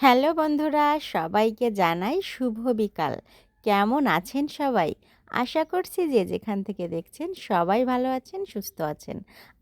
Hello বন্ধুরা, সবাইকে জানাই শুভ বিকাল। কেমন আছেন সবাই? আশা করছি যে যেখান থেকে দেখছেন সবাই ভালো আছেন, সুস্থ আছেন।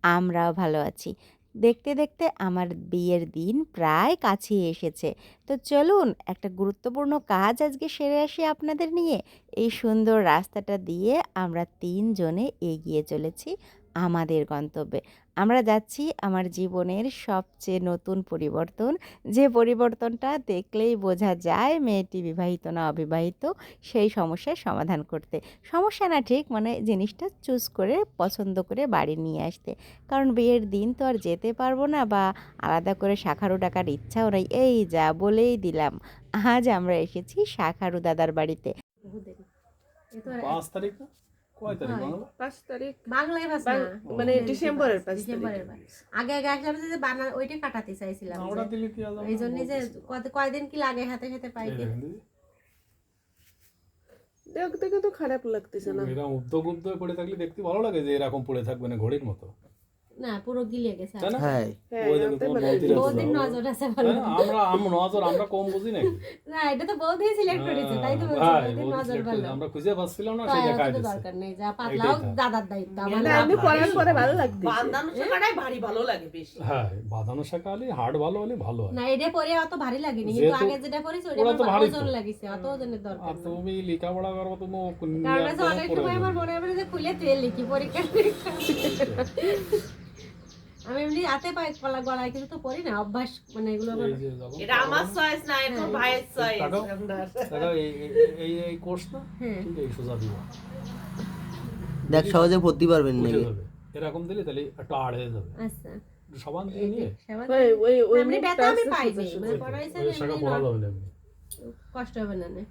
আমরাও ভালো আছি। দেখতে দেখতে আমার বিয়ের দিন প্রায় কাছে এসেছে। তো চলুন একটা গুরুত্বপূর্ণ কাজ আজকে সেরে আসি আপনাদের নিয়ে। এই সুন্দর রাস্তাটা দিয়ে আমরা তিনজনে এগিয়ে চলেছি। আমাদের গন্তব্যে। আমরা যাচ্ছি আমার জীবনের সবচেয়ে নতুন পরিবর্তন। যে পরিবর্তনটা দেখলেই বোঝা যায় মেয়েটি বিবাহিত না অবিবাহিত সেই সমস্যার সমাধান করতে। সমস্যা না ঠিক মানে জিনিসটা চুজ করে পছন্দ করে বাড়ি নিয়ে আসতে। কারণ বিয়ের দিন তো আর যেতে পারব না বা আলাদা করে শাখারু ডাকার ইচ্ছাও নেই। এই যা বলেই দিলাম আজ আমরা এসেছি শাখারু দাদার বাড়িতে। পাঁচ তারিখ কয় তারিখ। বাংলা? পাঁচ তারিখ? বাংলায় ভাষা বাং- মানে ডিসেম্বরের পাঁচ ডিসেম্বরের আগে আগে আসলাম যে বানা ওইটা কাটাতে চাইছিলাম ওটা দিলে কি আলাদা এই জন্য যে কত- কয়দিন কি লাগে হাতে হাতে কি দেখতে কিন্তু খারাপ লাগতেছে না। এরকম উদ্যোগ উদ্যোগ পড়ে থাকলে দেখতে ভালো লাগে যে এরকম পড়ে থাকবে না ঘড়ির মতো। না পুরো গিলে গেছে হ্যাঁ। হ্যাঁ, বৌদির। নজর আছে ভালো। হ্যাঁ, আমরা আম- নজর আমরা কম বুঝি নাকি? না এটা তো বৌদি সিলেক্ট করেছে তাই তো বৌদির নজর ভালো। আমরা খুঁজে পাচ্ছিলাম না সেটা অত খাই তো দিচ্ছে দরকার নেই যা পাতলাও দাদার দায়িত্ব আমার। পরার পরে ভালো ভারী ভালো লাগে বেশি। হ্যাঁ বাঁধানো শাখা হলে হাড় ভালো হলে ভালো হয়। না এটা পরে অত ভারী লাগেনি কিন্তু আগে যেটা পরেছে ওটা ওরা তো ভারী ওজন লাগিছে অত ওজনের দরকার তুমি লেখাপড়া করব তুমি কারণ অনেক সময় আমার মনে হবে যে খুলে তেল লিখি পরীক্ষা। আমি এমনি হাতে পাই গলা গলায় কিন্তু তো পড়ি না অভ্যাস মানে এগুলো এটা আমার চয়েস না এটা হ্যাঁ। ভাইয়ের চয়েস দেখো। এই এই- কোর্স না? হ্যাঁ। ঠিক এই সোজা দিব। দেখ সহজে পড়তে পারবেন এরকম দিলে তাহলে একটু আড় হয়ে যাবে। আচ্ছা। দিয়ে নিয়ে। ওই ওই ওই এমনি মুখটা ব্যথা আমি পাই নি। মানে পড়াইছে ওই পড়া যাবে না কষ্ট হবে না নে।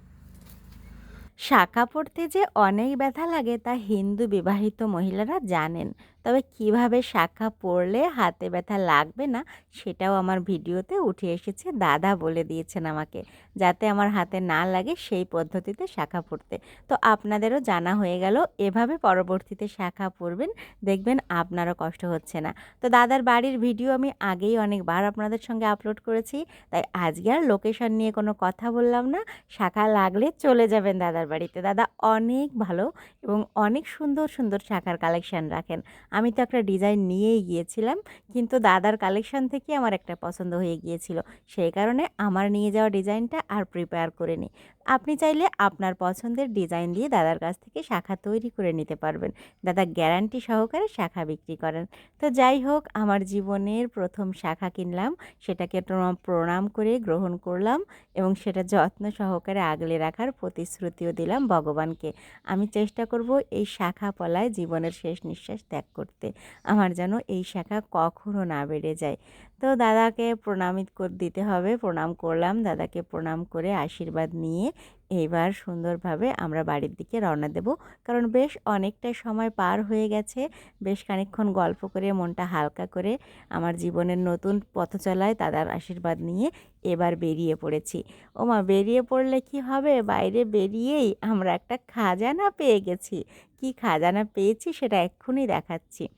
শাখা পড়তে যে অনেক ব্যথা লাগে তা হিন্দু বিবাহিত মহিলারা জানেন। তবে কীভাবে শাখা পড়লে হাতে ব্যথা লাগবে না, সেটাও আমার ভিডিওতে উঠে এসেছে। দাদা বলে দিয়েছেন আমাকে, যাতে আমার হাতে না লাগে সেই পদ্ধতিতে শাখা পড়তে। তো আপনাদেরও জানা হয়ে গেল, এভাবে পরবর্তীতে শাখা পড়বেন, দেখবেন আপনারও কষ্ট হচ্ছে না। তো দাদার বাড়ির ভিডিও আমি আগেই অনেকবার আপনাদের সঙ্গে আপলোড করেছি, তাই আজকে আর লোকেশন নিয়ে কোনো কথা বললাম না, শাখা লাগলে চলে যাবেন দাদার বাড়িতে। দাদা অনেক ভালো এবং অনেক সুন্দর সুন্দর শাখার কালেকশান রাখেন। আমি তো একটা ডিজাইন নিয়েই গিয়েছিলাম। কিন্তু দাদার কালেকশান থেকে আমার একটা পছন্দ হয়ে গিয়েছিল। সেই কারণে আমার নিয়ে যাওয়া ডিজাইনটা আর প্রিপেয়ার করে নিই আপনি চাইলে আপনার পছন্দের ডিজাইন দিয়ে দাদার কাছ থেকে শাখা তৈরি করে নিতে পারবেন। দাদা গ্যারান্টি সহকারে শাখা বিক্রি করেন। তো যাই হোক, আমার জীবনের প্রথম শাখা কিনলাম। সেটাকে প্রণাম- করে গ্রহণ করলাম এবং সেটা যত্ন সহকারে আগলে রাখার প্রতিশ্রুতিও দিলাম ভগবানকে। আমি চেষ্টা করব এই শাখা পলায় জীবনের শেষ নিঃশ্বাস ত্যাগ করতে। আমার যেন এই শাখা কখনও না বেড়ে যায়। তো দাদাকে প্রণামিত দিতে হবে। প্রণাম করলাম। দাদাকে প্রণাম করে আশীর্বাদ নিয়ে এইবার সুন্দরভাবে আমরা বাড়ির দিকে রওনা দেব। কারণ বেশ অনেকটা সময় পার হয়ে গেছে। বেশ খানিকক্ষণ গল্প করে, মনটা হালকা করে আমার জীবনের নতুন পথ চলায় দাদার আশীর্বাদ নিয়ে এবার বেরিয়ে পড়েছি। ওমা, বেরিয়ে পড়লে কি হবে? বাইরে বেরিয়েই আমরা একটা খাজানা পেয়ে গেছি। কি খাজানা পেয়েছি সেটা এক্ষুনি দেখাচ্ছি।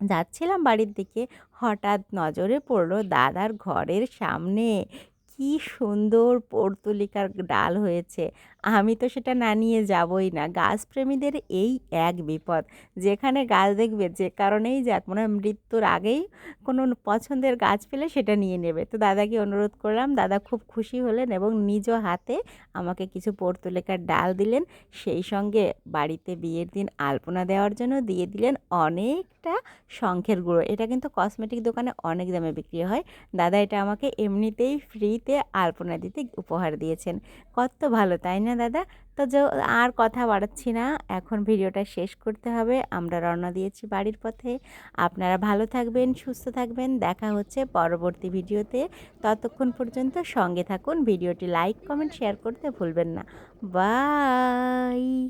যাচ্ছিলাম বাড়ির দিকে। হঠাৎ নজরে পড়ল দাদার ঘরের সামনে। কি সুন্দর পর্তুলিকার ডাল হয়েছে। আমি তো সেটা না নিয়ে যাবই না। গাছপ্রেমীদের এই এক বিপদ। যেখানে গাছ দেখবে যে কারণেই যাক, মনে হয় মৃত্যুর আগেই কোনো পছন্দের গাছ পেলে সেটা নিয়ে নেবে। তো দাদাকে অনুরোধ করলাম, দাদা খুব খুশি হলেন এবং নিজ হাতে আমাকে কিছু পর্তুলিকার ডাল দিলেন। সেই সঙ্গে বাড়িতে বিয়ের দিন আলপনা দেওয়ার জন্য দিয়ে দিলেন অনেকটা শঙ্খের গুঁড়ো। এটা কিন্তু কসমেটিক দোকানে অনেক দামে বিক্রি হয়। দাদা এটা আমাকে এমনিতেই ফ্রিতে আলপনা দিতে উপহার দিয়েছেন। কত ভালো, তাই না দাদা? তো যে, আর কথা বাড়াচ্ছি না। এখন ভিডিওটা শেষ করতে হবে। আমরা রওনা দিয়েছি বাড়ির পথে। আপনারা ভালো থাকবেন, সুস্থ থাকবেন। দেখা হচ্ছে পরবর্তী ভিডিওতে। ততক্ষণ পর্যন্ত সঙ্গে থাকুন। ভিডিওটি লাইক, কমেন্ট, শেয়ার করতে ভুলবেন না। বাই!